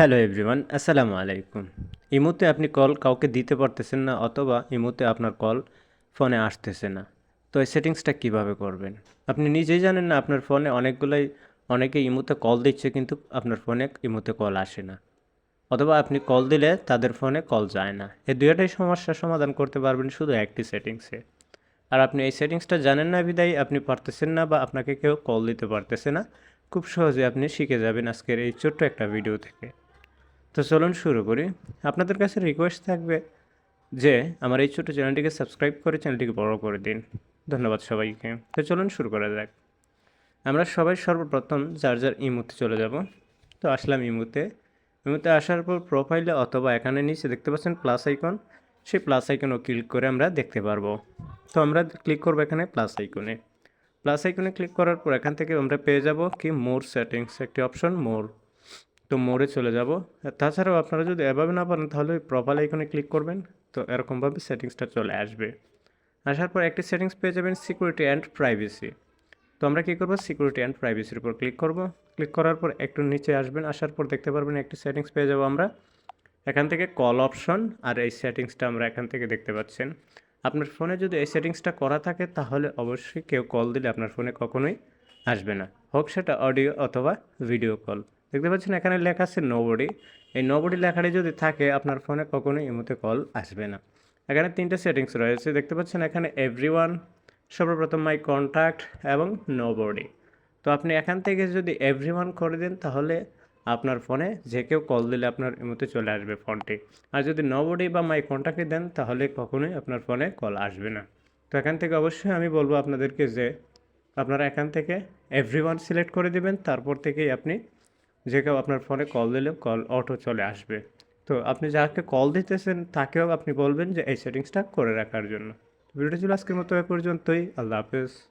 Hello everyone আসসালামু আলাইকুম ইমোতে আপনি কল কাউকে দিতে পারতেছেন না অথবা ইমোতে আপনার কল ফোনে আসতেছে না। তো এই সেটিংসটা কীভাবে করবেন? আপনি নিজেই জানেন না, আপনার ফোনে অনেকগুলোই, অনেকে ইমোতে কল দিচ্ছে কিন্তু আপনার ফোনে ইমোতে কল আসে না। অথবা আপনি কল দিলে তাদের ফোনে কল যায় না। এই দুইটাই সমস্যার সমাধান করতে পারবেন শুধু একটি সেটিংসে আর আপনি এই সেটিংসটা জানেন না বিদায়, আপনি পারতেছেন না বা আপনাকে কেউ কল দিতে পারতেছে না, খুব সহজে আপনি শিখে যাবেন আজকের এই ছোট্ট একটা ভিডিও থেকে। তো চলুন শুরু করি। আপনাদের কাছে রিকোয়েস্ট থাকবে যে আমার এই ছোটো চ্যানেলটিকে সাবস্ক্রাইব করে চ্যানেলটিকে বড় করে দিন। ধন্যবাদ সবাইকে। তো চলুন শুরু করা যাক। আমরা সবাই সর্বপ্রথম যার যার ইমুতে চলে যাব। তো আসলাম ইমুতে ইমুতে আসার পর প্রোফাইলে অথবা এখানে নিচে দেখতে পাচ্ছেন প্লাস আইকন সেই প্লাস আইকনও ক্লিক করে আমরা দেখতে পারব। তো আমরা ক্লিক করব এখানে প্লাস আইকনে প্লাস আইকনে ক্লিক করার পর এখান থেকে আমরা পেয়ে যাব কি? মোর সেটিংস একটি অপশন মোর তো মোড়ে চলে যাব। তাছাড়াও আপনারা যদি এভাবে না পারেন, তাহলে ওই প্রোফাইল আইকনে ক্লিক করবেন। তো এরকমভাবে সেটিংসটা চলে আসবে। আসার পর একটি সেটিংস পেয়ে যাবেন সিকিউরিটি অ্যান্ড প্রাইভেসি তো আমরা কী করব? সিকিউরিটি অ্যান্ড প্রাইভেসির উপর ক্লিক করব। ক্লিক করার পর একটু নিচে আসবেন। আসার পর দেখতে পারবেন একটি সেটিংস পেয়ে যাব আমরা। এখান থেকে কল অপশন আর এই সেটিংসটা আমরা এখান থেকে দেখতে পাচ্ছেন। আপনার ফোনে যদি এই সেটিংসটা করা থাকে, তাহলে অবশ্যই কেউ কল দিলে আপনার ফোনে কখনোই আসবে না। হোক সেটা অডিও অথবা ভিডিও কল দেখতে পাচ্ছেন এখানে লেখা আছে নোবডি এই নোবডি লেখাটি যদি থাকে, আপনার ফোনে কখনোই ইমোতে কল আসবে না। এখানে তিনটে সেটিংস রয়েছে। দেখতে পাচ্ছেন এখানে এভরিওয়ান সর্বপ্রথম মাই কন্ট্যাক্ট এবং নোবডি তো আপনি এখান থেকে যদি এভরিওয়ান করে দেন, তাহলে আপনার ফোনে যে কেউ কল দিলে আপনার ইমোতে চলে আসবে ফোনটি আর যদি নোবডি বা মাই কন্ট্যাক্টে দেন, তাহলে কখনোই আপনার ফোনে কল আসবে না। তো এখান থেকে অবশ্যই আমি বলব আপনাদেরকে যে, আপনারা এখান থেকে এভরিওয়ান সিলেক্ট করে দিবেন, তারপর থেকেই আপনি যে কেউ আপনার ফোনে কল দিলেও কল অটো চলে আসবে। তো আপনি যাকে কল দিতেছেন, তাকেও আপনি বলবেন যে, এই সেটিংসটা করে রাখার জন্য। ভিডিওটি ছিল আজকের মতো এ পর্যন্তই। আল্লাহ হাফেজ।